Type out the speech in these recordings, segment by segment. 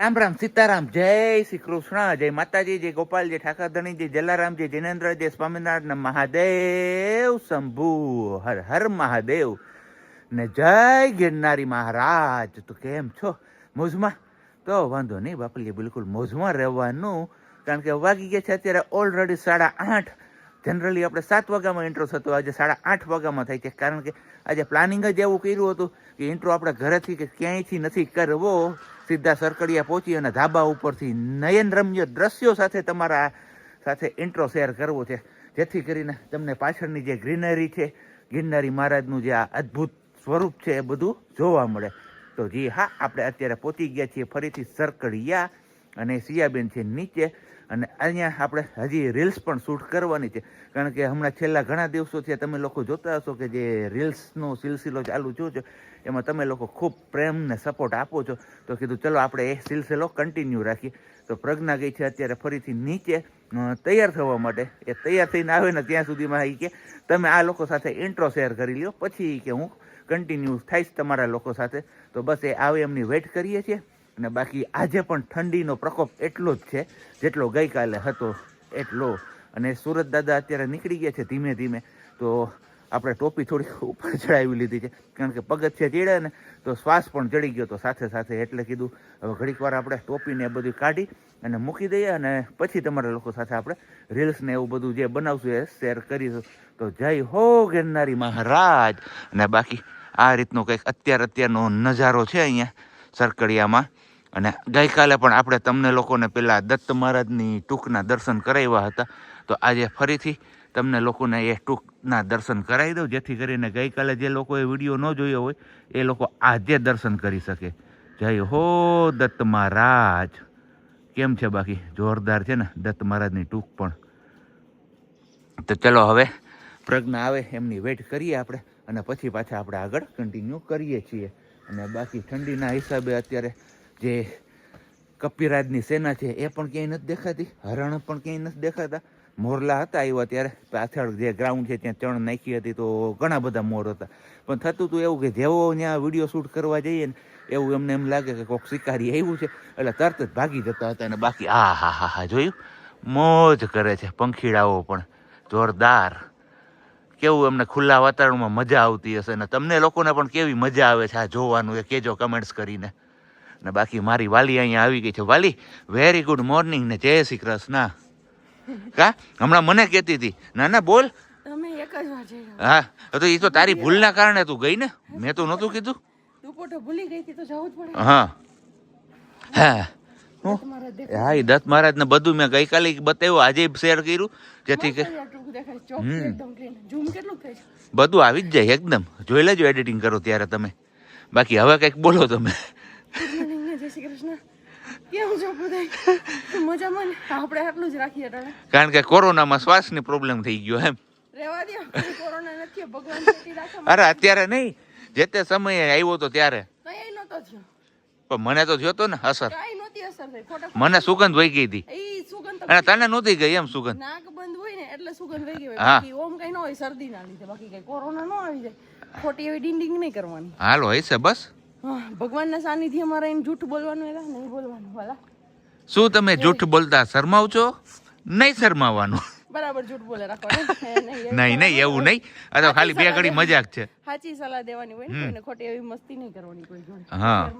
રામ રામ સીતારામ, જય શ્રી કૃષ્ણ, જય માતાજી, જય ગોપાલ જય ઠાકરધણી, જય જલારામ, જય જિનેન્દ્ર, જય સ્વામિનારાયણ મહાદેવ શંભુ, હર હર મહાદેવ. ને જય ગિરનારી મહારાજ, તો કેમ છો? મોજમાં? તો વાંધો નહીં બાપલીએ બિલકુલ મોજમાં રહેવાનું. કારણ કે વાગી ગયા છે અત્યારે ઓલરેડી સાડા આઠ. જનરલી આપણે સાત વાગ્યામાં ઇન્ટ્રો થતો આજે સાડા આઠ વાગ્યામાં થાય છે. કારણ કે આજે પ્લાનિંગ જ એવું કર્યું હતું કે ઇન્ટ્રો આપણે ઘરેથી કે ક્યાંયથી નથી કરવો, સીધા સરકડિયા પહોંચી અને ધાબા ઉપરથી નયનરમ્ય દ્રશ્યો સાથે તમારા સાથે ઇન્ટ્રો શેર કરવો છે. જેથી કરીને તમને પાછળની જે ગ્રીનરી છે ગિરનારી મહારાજનું જે આ અદ્ભુત સ્વરૂપ છે એ બધું જોવા મળે. તો જી હા, આપણે અત્યારે પહોંચી ગયા છીએ ફરીથી સરકડિયા અને સિયાબેન છે નીચે. અને અહીંયા આપણે હજી રીલ્સ પણ શૂટ કરવાની છે. કારણ કે હમણાં છેલ્લા ઘણા દિવસોથી તમે લોકો જોતા હશો કે જે રીલ્સનો સિલસિલો ચાલુ થયો છે, એમાં તમે લોકો ખૂબ પ્રેમ ને સપોર્ટ આપો છો. તો કીધું, ચલો, આપણે એ સિલસિલો કન્ટિન્યુ રાખીએ. તો પ્રજ્ઞા ગઈ છે અત્યારે ફરીથી નીચે તૈયાર થવા માટે. એ તૈયાર થઈને આવે ને ત્યાં સુધીમાં એ કે, તમે આ લોકો સાથે ઇન્ટ્રો શેર કરી લ્યો, પછી કે હું કન્ટિન્યુ થઈશ તમારા લોકો સાથે. તો બસ એ આવે એમની વેઇટ કરીએ છીએ. અને બાકી આજે પણ ઠંડીનો પ્રકોપ એટલો જ છે, જેટલો ગઈકાલે હતો એટલો. અને સુરત દાદા અત્યારે નીકળી ગયા છે ધીમે ધીમે. તો આપણે ટોપી થોડી ઉપર ચડાવી લીધી છે, કારણ કે પગથિયા ચડે ને તો શ્વાસ પણ ચડી ગયો તો સાથે સાથે એટલે કીધું, હવે ઘડીક વાર આપણે ટોપીને એ બધું કાઢી અને મૂકી દઈએ અને પછી તમારા લોકો સાથે આપણે રીલ્સને એવું બધું જે બનાવશું એ શેર કરીશું. તો જય હો ગિરનારી મહારાજ. અને બાકી આ રીતનો કંઈક અત્યાર અત્યારનો નજારો છે અહીંયા. સરકડિયામાં. અને ગઈકાલે પણ આપણે તમને લોકોને પેલા દત્ત મહારાજની ટૂંકના દર્શન કરાવ્યા હતા. તો આજે ફરીથી તમને લોકોને એ ટૂંકના દર્શન કરાવી દઉં, જેથી કરીને ગઈકાલે જે લોકોએ વીડિયો ન જોયો હોય, એ લોકો આજે દર્શન કરી શકે. જય હો દત્ત મહારાજ. કેમ છે બાકી? જોરદાર છે ને, દત્ત મહારાજની ટૂંક પણ. તો ચલો હવે પ્રજ્ઞા આવે, એમની વેઇટ કરીએ આપણે, અને પછી પાછા આપણે આગળ કન્ટિન્યુ કરીએ છીએ. અને બાકી ઠંડીના હિસાબે અત્યારે જે કપિરાજની સેના છે, એ પણ ક્યાંય નથી દેખાતી, હરણ પણ ક્યાંય નથી દેખાતા. મોરલા હતા આવ્યા ત્યારે, પાછળ જે ગ્રાઉન્ડ છે ત્યાં ચણ નાખી હતી તો ઘણા બધા મોર હતા. પણ થતું હતું એવું કે જેવો ત્યાં વીડિયો શૂટ કરવા જઈએ ને, એવું એમને એમ લાગે કે કોઈક શિકારી આવ્યું છે, એટલે તરત જ ભાગી જતા હતા અને બાકી આ હા હા હા, જોયું? મોજ કરે છે, પંખીડાઓ પણ, જોરદાર. કેવું એમને ખુલ્લા વાતાવરણમાં મજા આવતી હશે ને તમને લોકોને પણ કેવી મજા આવે છે આ જોવાનું એ કેજો કમેન્ટ્સ કરીને. ને બાકી મારી વાલી અહીંયા આવી ગઈ છે. વાલી વેરી ગુડ મોર્નિંગ ને જય શ્રી કૃષ્ણ. કા? હમણાં મને કહેતી હતી. ના ના બોલ. હા તો એ તો તારી ભૂલના કારણે તું ગઈ ને? મેં તો નહોતું કીધું. હા. હા. હા એ દત્ત મહારાજને બધું મેં ગઈકાલે બતાવ્યું આજે શેર કર્યું. જેથી કે બધું આવી જ જાય એકદમ. જોઈ લેજો એડિટિંગ કરો ત્યારે તમે. બાકી હવે કંઈક બોલો તમે. કારણ કે કોરોનામાં શ્વાસની પ્રોબ્લેમ થઈ ગયો એમ. અરે અત્યારે નહીં. જે તે સમયે આવ્યો તો ત્યારે. પણ મને તો થયો તો ને અસર. નહોતી અસર થઈ. ખોટા મને સુગંધ વહી ગઈ હતી. સુગંધ અને તને નહોતી ગઈ એમ સુગંધ? નાક બંધ હોય ને એટલે સુગંધ વહી ગઈ હોય. બાકી ઓમ કઈ ન હોય શરદી ના લીધે. બાકી કઈ કોરોના ન આવી જાય. ખોટી એવી ડિંડિંગ નહીં કરવાની. હાલ હોય છે બસ. ભગવાનના સાનિધ્યમાં રહીને જૂઠ બોલવાનું એલા નહીં બોલવાનું વાલા. શું તમે જૂઠ બોલતા શરમાવ છો નહીં શરમાવાનું બરાબર જૂઠ બોલે રાખો નહીં નહીં એવું નહીં. આ તો ખાલી બે ઘડી મજાક છે. સાચી સલાહ દેવાની હોય ને ખોટી એવી મસ્તી નહીં કરવાની કોઈ જોડે. હા.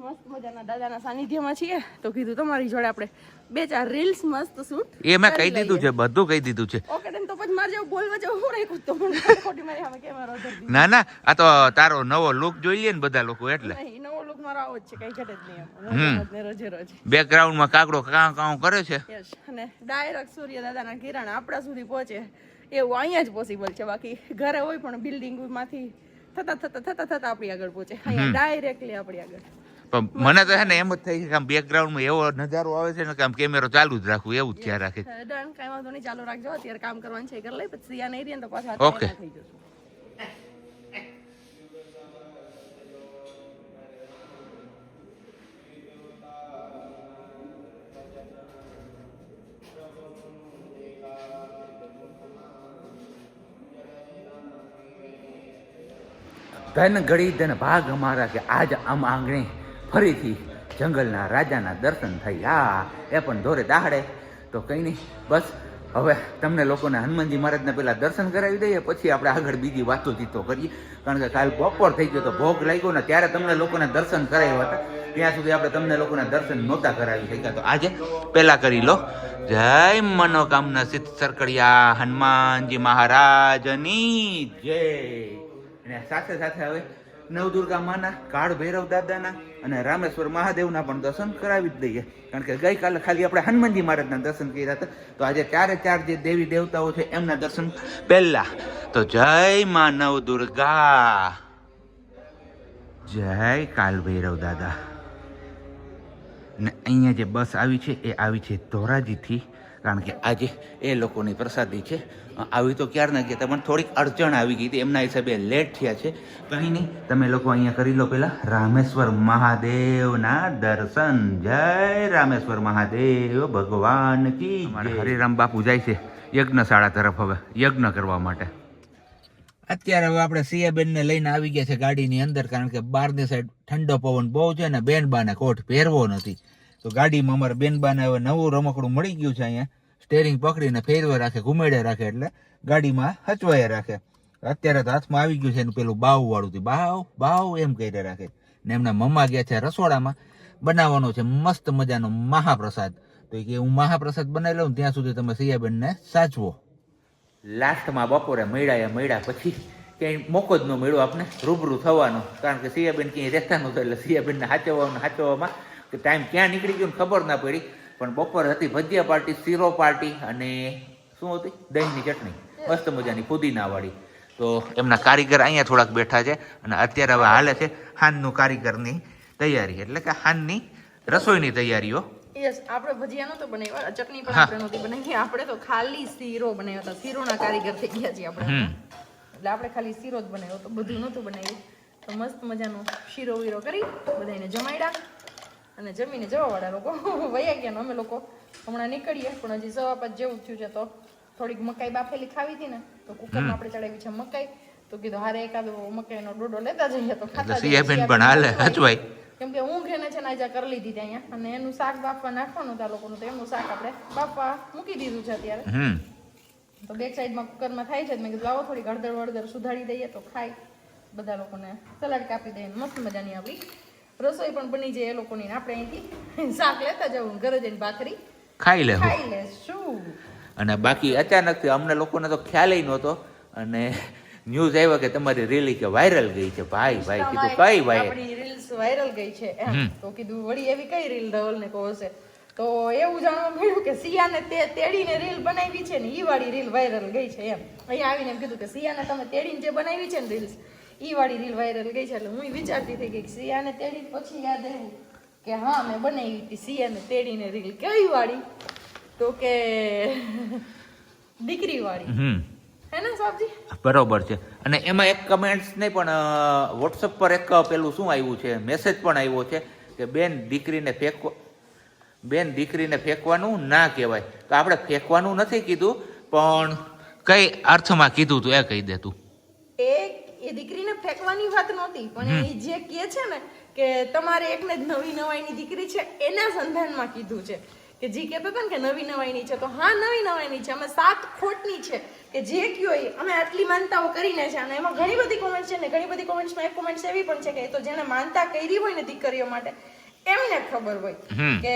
મસ્ત મજાના દાદાના સાનિધ્યમાં છીએ. તો કીધું તમારી જોડે આપણે બે ચાર રીલ્સ મસ્ત શૂટ એ મેં કહી દીધું છે બધું કહી દીધું છે. ઓકે તો પછી મારે જેવું બોલવા જેવું હું રાખ્યું તો પણ ખોટી ખોટી મારી સામે કેમેરો ના ના આ તો તારો નવો લુક જોઈ લે ને બધા લોકો એટલે. નવો લુક મારો આવો જ છે કઈ ઘટે જ નહીં રોજે રોજ. બેકગ્રાઉન્ડમાં કાકડો કાં કાં કરે છે. યસ અને ડાયરેક્ટ સૂર્ય દાદાના કિરણ આપણા સુધી પહોંચે. એવું અહીંયા જ પોસિબલ છે બાકી ઘરે હોય પણ બિલ્ડિંગમાંથી થતા થતા થતા થતા આપણી આગળ પહોંચે. અહીંયા ડાયરેક્ટલી આપણી આગળ. પણ મને તો છે ને એમ જ થાય છે કે આમ બેકગ્રાઉન્ડમાં એવો નજારો આવે છે ને કે આમ કેમેરો ચાલુ જ રાખવું એવું જ રાખે. ડન કાંઈ વાંધો નહીં ચાલુ રાખજો અત્યારે કામ કરવાનું છે કરી લઈ પછી આ નહીં રહે ને તો પાછા ઓકે થઈ જશું. ધન ઘડી ધન ભાગ અમારા કે આજ આમ આંગણે ફરીથી જંગલના રાજાના દર્શન થઈ આ એ પણ ધોરે દાહડે. તો કંઈ નહીં, બસ. હવે તમને લોકોને હનુમાનજી મહારાજના પહેલાં દર્શન કરાવી દઈએ, પછી આપણે આગળ બીજી વાતો ચીતો કરીએ. કારણ કે કાલ બપોર થઈ ગયો તો ભોગ લાગ્યો ને ત્યારે તમને લોકોને દર્શન કરાવ્યા હતા. ત્યાં સુધી આપણે તમને લોકોને દર્શન નહોતા કરાવી શક્યા. તો આજે પહેલા કરી લો. જય મનોકામના સિદ્ધ સરકડિયા, હનુમાનજી મહારાજની જય. અને સાથે સાથે હવે નવદુર્ગા માના, કાળ ભૈરવ દાદાના અને રામેશ્વર મહાદેવના પણ દર્શન કરાવી જ દઈએ. કારણ કે ગઈકાલે ખાલી આપણે હનુમાનજી મહારાજના દર્શન કર્યા હતા. તો આજે ચારે ચાર જે દેવી દેવતાઓ છે એમના દર્શન પહેલા. તો જય મા નવદુર્ગા. જય કાલ ભૈરવ દાદા. ને અહીંયા જે બસ આવી છે, એ આવી છે ધોરાજીથી. કારણ કે આજે એ લોકોની પ્રસાદી છે. આવી તો ક્યારના ગયા પણ થોડીક અડચણ આવી ગઈ હતી. એમના હિસાબે લેટ થયા છે. કંઈ નહીં તમે લોકો અહીંયા કરી લો પહેલા રામેશ્વર મહાદેવના દર્શન. જય રામેશ્વર મહાદેવ ભગવાન કી હરિરામ બાપુ જાય છે યજ્ઞશાળા તરફ હવે યજ્ઞ કરવા માટે. અત્યારે હવે આપણે સિયાબેનને લઈને આવી ગયા છે ગાડીની અંદર કારણ કે બહારની સાઈડ ઠંડો પવન બહુ છે ને બેનબાને કોટ પહેરવો નથી. તો ગાડીમાં અમારે બેનબાને હવે નવું રમકડું મળી ગયું છે અહીંયા. સ્ટેરિંગ પકડીને ફેરવે રાખે, ઘુમેડે રાખે એટલે ગાડીમાં હચવાય રાખે. અત્યારે તો હાથમાં આવી ગયું છે એનું પેલું બાવ વાળું થી. બાવ બાવ એમ કહીને રાખે. ને એમના મમ્મા ગયા છે રસોડામાં. બનાવવાનો છે મસ્ત મજાનો મહાપ્રસાદ. તો કે હું મહાપ્રસાદ બનાવી લઉં ત્યાં સુધી તમે સિયાબેનને સાચવો. લાસ્ટમાં બપોરે મળ્યા એ મળ્યા પછી ક્યાંય મોકો જ ન મળ્યો આપણે રૂબરૂ થવાનો. કારણ કે સિયાબેન ક્યાંય રહેતા નહોતા એટલે સિયાબેનને હાચવવામાં હાચવવામાં કે ટાઈમ ક્યાં નીકળી ગયો ખબર ના પડી પણ બપોર હતી ભજીયા પાર્ટી શીરો પાર્ટી અને શું હતી? દહીંની ચટણી. મસ્ત મજાની પુદીનાવાળી તો એમના કારીગર અહીંયા થોડાક બેઠા છે અને અત્યારે હવે હાલે છે હાનનું કારીગરની તૈયારી. એટલે કે હાનની રસોઈની તૈયારીઓ. યસ આપણે ભજીયા નતો બનાવ્યા ચટણી પણ આપણે નહોતી બનાવી. આપણે તો ખાલી શીરો બનાવ્યો હતો શીરોના કારીગર થઈ ગયા છીએ આપણે. એટલે આપણે ખાલી શીરો જ બનાવ્યો તો બધું નહોતું બનાવ્યું. તો મસ્ત મજાનો શીરો વીરો કરી બધાને જમાડ્યા અને જમીને જવાવાળા લોકો. વયા ગયા ને અમે લોકો. હમણાં નીકળીએ પણ હજી સવા પાંચ જેવું થયું છે. તો થોડીક મકાઈ બાફેલી ખાવી હતી ને તો કુકરમાં આપણે ચડાવી છે મકાઈ. તો કીધું હારે એકાદો મકાઈનો ડોડો લેતા જઈએ તો ખાતા સિયાબેન પણ હાલે હચવાય. કેમ કે ઊંઘ એને છે ને આજે કરી લીધી હતી અહીંયા. અને એનું શાક બાફવા નાખવાનું હતા લોકોનું તો એનું શાક આપણે બાફવા મૂકી દીધું છે અત્યારે. તો બેક સાઈડમાં કુકરમાં થાય છે મેં કીધું લાવો થોડી હળદર વળદર સુધારી દઈએ તો ખાય. બધા લોકોને સલાડ કાપી દઈએ મસ્ત મજાની આપણી રસોઈ પણ બની જાય એ લોકોની આપણે અહીંથી શાક લેતા જવું ઘરે જઈને ભાખરી. ખાઈ લે ખાઈ લેશું. અને બાકી અચાનકથી અમને લોકોને તો ખ્યાલ નહોતો. અને ન્યૂઝ આવ્યો કે તમારી રીલ કે વાયરલ ગઈ છે. ભાઈ ભાઈ કીધું કઈ ભાઈ આપણી રીલ્સ વાયરલ ગઈ છે. એમ. તો કીધું વળી એવી કઈ રીલ ધવલ ને કહો છે તો એવું જાણવા મળ્યું કે સિયાને તે તેડીને રીલ બનાવી છે ને ઈ વાળી રીલ વાયરલ ગઈ છે એમ. અહીંયા આવીને એમ કીધું કે સિયાને તમે તેડીને જે બનાવી છે ને રીલ્સ ઈ વાળી રીલ વાયરલ ગઈ છે એટલે હું વિચારતી થઈ ગઈ કે સિયાને તેડી પછી યાદ આવ્યું કે હા મેં બનાવી હતી સિયાને તેડીને રીલ. કઈ વાળી તો કે દીકરી વાળી હે ને સાહેબજી બરોબર છે. અને એમાં એક કમેન્ટ્સ નહીં પણ વોટ્સઅપ પર એક પેલું શું આવ્યું છે? મેસેજ પણ આવ્યો છે કે બેન દીકરીને ફેંકવા બેન દીકરીને ફેંકવાનું ના કહેવાય. તો આપણે ફેંકવાનું નથી કીધું પણ કઈ અર્થમાં કીધું તું એ કહી દે તું. એ એ દીકરીને ફેંકવાની વાત નહોતી પણ એ જે કહે છે ને કે તમારે એકને જ નવી નવાઈની દીકરી છે એના સંધાનમાં કીધું છે. કે જી કે હતો કે નવી નવાઈની છે તો હા નવી નવાઈની છે અમે સાત ખોટની છે. કે જે કયો એ અમે આટલી માનતાઓ કરીને છે અને એમાં ઘણી બધી કોમેન્ટ છે ને ઘણી બધી કોમેન્ટ્સમાં એક કોમેન્ટ્સ એવી પણ છે કે એ તો જેને માનતા કરી હોય ને દીકરીઓ માટે એમને ખબર હોય કે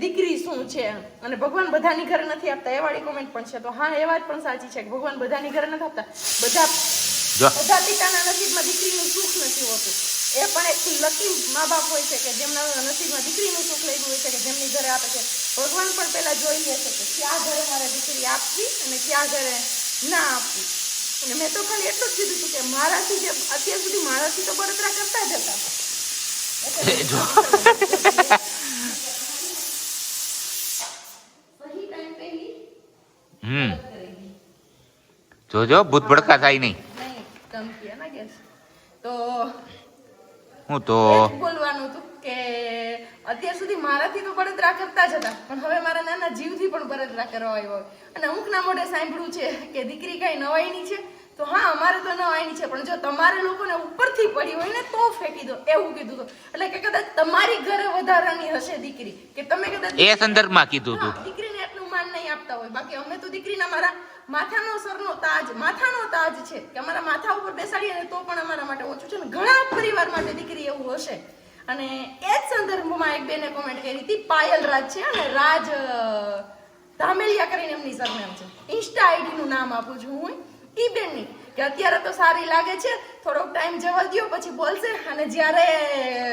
દીકરી શું છે. અને ભગવાન બધાની ઘરે નથી આપતા એ વાળી કોમેન્ટ પણ છે. તો હા એ વાત પણ સાચી છે કે ભગવાન બધાની ઘરે નથી આપતા બધા બધા પિતાના નસીબમાં દીકરીનું સુખ નથી હોતું. એ પણ એક લકી મા બાપ હોય છે કે જેમના નસીબમાં દીકરીનું સુખ લખ્યું હોય છે કે જેમની ઘરે આપે છે. ભગવાન પણ પહેલાં જોઈ લે છે કે ક્યાં ઘરે મારે દીકરી આપવી અને ક્યાં ઘરે ના આપવી. અને મેં તો ખાલી એટલું જ કીધું હતું કે મારાથી જે અત્યાર સુધી મારાથી તો બળતરા કરતા જ હતા. હમ. જોજો ભૂત ભડકા થાય નહીં. તો હું તો બોલવાનું હતું કે અત્યાર સુધી મારાથી તો બળતરા કરતા જ હતા પણ હવે મારા નાના જીવથી પણ બળતરા કરવા આવ્યો અને અમુકના મોઢે સાંભળ્યું છે કે દીકરી કઈ નવાઈની છે તો હા અમારે તો નવાઈની છે પણ જો તમારે લોકોને ઉપરથી પડી હોય ને તો ફેંકી દો એવું કીધું હતું. એટલે કે કદાચ તમારી ઘરે વધારાની હશે દીકરી કે તમે કદાચ એ સંદર્ભમાં કીધું હતું. દીકરીને એટલું માન નહીં આપતા હોય. બાકી અમે તો દીકરીના મારા માથાનો સરનો તાજ માથાનો તાજ છે કે અમારા માથા ઉપર બેસાડીએ અને તો પણ અમારા માટે ઓછું છે અને ઘણા પરિવાર માટે દીકરી એવું હશે. અને એ જ સંદર્ભમાં એક બેને કોમેન્ટ કરી હતી, પાયલ રાજ છે અને રાજ ધામેલિયા કરીને એમની સરનેમ છે. ઇન્સ્ટા આઈડી નું નામ આપું છું હું. ઈ બેનની કે અત્યારે તો સારી લાગે છે. થોડોક ટાઈમ જવા દો પછી બોલશે. અને જ્યારે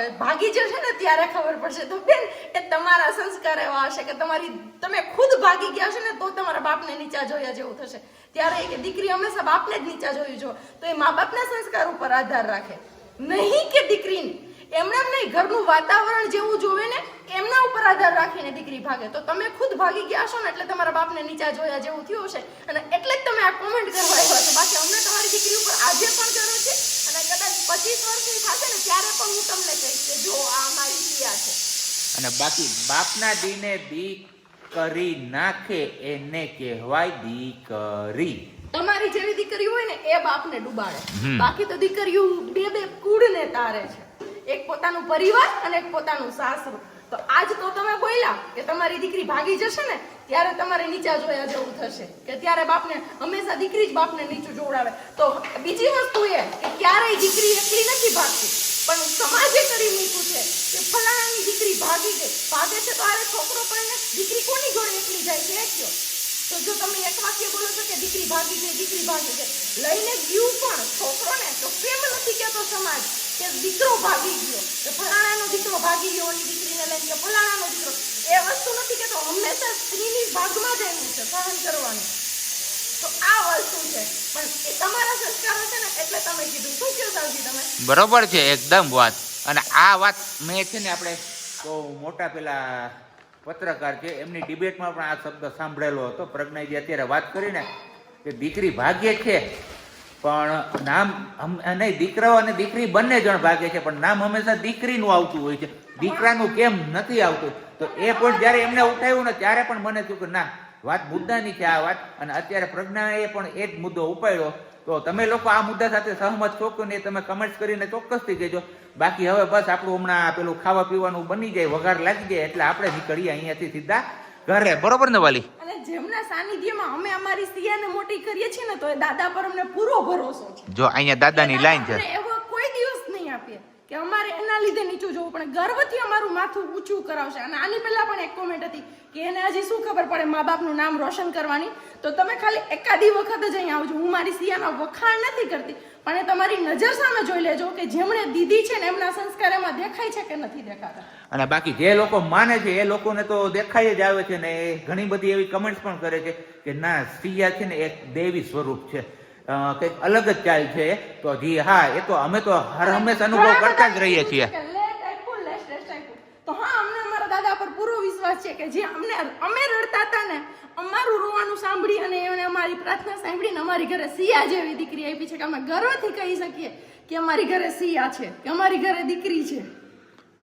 ભાગી જશે ને, ત્યારે ખબર પડશે. તો બેન, એ તમારા સંસ્કાર એવા હશે કે તમારી, તમે ખુદ ભાગી ગયા છે ને, તો તમારા બાપને નીચા જોયા જેવું થશે. ત્યારે એ દીકરી હંમેશા બાપને જ નીચા જોયું છો. તો એ મા બાપના સંસ્કાર ઉપર આધાર રાખે. નહીં કે દીકરીને. એમને એમ નહીં ઘરનું વાતાવરણ જેવું જોવે ને એમના ઉપર આધાર રાખીને દીકરી ભાગે. તો તમે ખુદ ભાગી ગયા છો ને એટલે તમારા બાપને નીચા જોયા જેવું થયું હશે. અને એટલે જ તમે આ કોમેન્ટ કરવા આવ્યા છો. બાકી અમને તમારી દીકરી ઉપર આજે પણ ગર્વ છે અને કદાચ પચીસ વર્ષની થશે ને ત્યારે પણ હું તમને કહીશ કે જો આ મારી ક્રિયા છે. અને બાકી બાપના દીને દીકરી નાખે એને કહેવાય દીકરી. તમારી જેવી દીકરી હોય ને એ બાપને ડુબાડે. બાકી તો દીકરીઓ બે બે કુળને તારે છે. એક પોતાનું પરિવાર અને એક પોતાનું સાસરું. તો આજ તો તમે બોલ્યા કે તમારી દીકરી ભાગી જશે ને, ત્યારે તમારે નીચા જોયા જવું થશે. કે ત્યારે બાપને હંમેશા દીકરી જ બાપને નીચું જોડાવે તો બીજી વસ્તુ એ કે ક્યારેય દીકરી એકલી નથી ભાગતી, પણ સમાજે કરી મૂક્યું છે કે ફલાણાની દીકરી ભાગી ગઈ. ભાગે છે તો આરે છોકરો, પણ એને દીકરી કોની જોડે એકલી જાય છે? એ કયો? તો જો તમે એક વાક્ય બોલો છો કે દીકરી ભાગી ગઈ, દીકરી ભાગી ગઈ, લઈને ગયું પણ છોકરોને તો કેમ નથી કહેતો સમાજ? કે દીકરો ભાગી ગયો. કે ફલાણાનો દીકરો ભાગી ગયો ઓલી દીકરીને લઈને કે ફલાણાનો દીકરો. એ વસ્તુ નથી કે તો હંમેશા સ્ત્રીની ભાગમાં જ એનું છે, સહન કરવાનું. તો આ વસ્તુ છે. પણ એ તમારા સંસ્કાર હશે ને, એટલે તમે કીધું. શું કહો તમે? બરોબર છે, એકદમ વાત. અને આ વાત મેં છે ને આપણે મોટા પેલા પત્રકાર છે, એમની ડિબેટમાં પણ આ શબ્દ સાંભળેલો હતો. પ્રજ્ઞાજી અત્યારે વાત કરીને કે દીકરી ભાગ્ય છે. પણ નામ નહીં, દીકરાઓ અને દીકરી બંને જણ ભાગે છે, પણ નામ હંમેશા દીકરીનું આવતું હોય છે. દીકરાનું કેમ નથી આવતું? તો એ પણ જ્યારે એમને ઉઠાવ્યું ને ત્યારે પણ મને થયું કે ના, વાત મુદ્દાની છે આ વાત, અને અત્યારે પ્રજ્ઞાએ પણ એ જ મુદ્દો ઉપાડ્યો. તો તમે લોકો આ મુદ્દા સાથે સહમત છો કે નહીં, તમે કમેન્ટ કરીને ચોક્કસથી કહેજો. બાકી હવે બસ આપણું હમણાં પેલું ખાવા પીવાનું બની જાય, વઘાર લાગી જાય, એટલે આપણે નીકળીએ અહીંયાથી સીધા ઘરે બરોબર ને વાલી? અને જેમના સાનિધ્યમાં અમે અમારી સિયાને મોટી કરીએ છીએ ને તો એ દાદા પર અમને પૂરો ભરોસો છે. જો અહીંયા દાદાની લાઈન છે. એવો કોઈ દિવસ નહીં આપીએ કે અમારે એના લીધે નીચું જોવું પણ ગર્વથી અમારું માથું ઊંચું કરાવશે. અને આની પહેલા પણ એક કોમેન્ટ હતી કે એને હજી શું ખબર પડે મા બાપનું નામ રોશન કરવાની. તો તમે ખાલી એકાદી વખત જ અહીં આવજો. હું મારી સિયાના વખાણ નથી કરતી. પણ એ તમારી નજર સામે જોઈ લેજો કે જેમણે દીધી છે ને એમના સંસ્કાર એમાં દેખાય છે કે નથી દેખાતા. અને બાકી જે લોકો માને છે એ લોકોને તો દેખાય જ આવે છે ને એ ઘણી બધી એવી કમેન્ટ્સ પણ કરે છે કે ના સિયા છે ને એક દેવી સ્વરૂપ છે. કંઈક અલગ જ ચાલ છે. તો જી હા એ તો અમે તો હર હંમેશા અનુભવ કરતા જ રહીએ છીએ. તો હા અમને અમારા દાદા પર પૂરો વિશ્વાસ છે કે જે અમને અમે રડતા હતા ને અમારું રોવાનું સાંભળી અને એમને અમારી પ્રાર્થના સાંભળીને અમારી ઘરે સિયા જેવી દીકરી આપી છે કે અમે ગર્વથી કહી શકીએ કે અમારી ઘરે સિયા છે કે અમારી ઘરે દીકરી છે.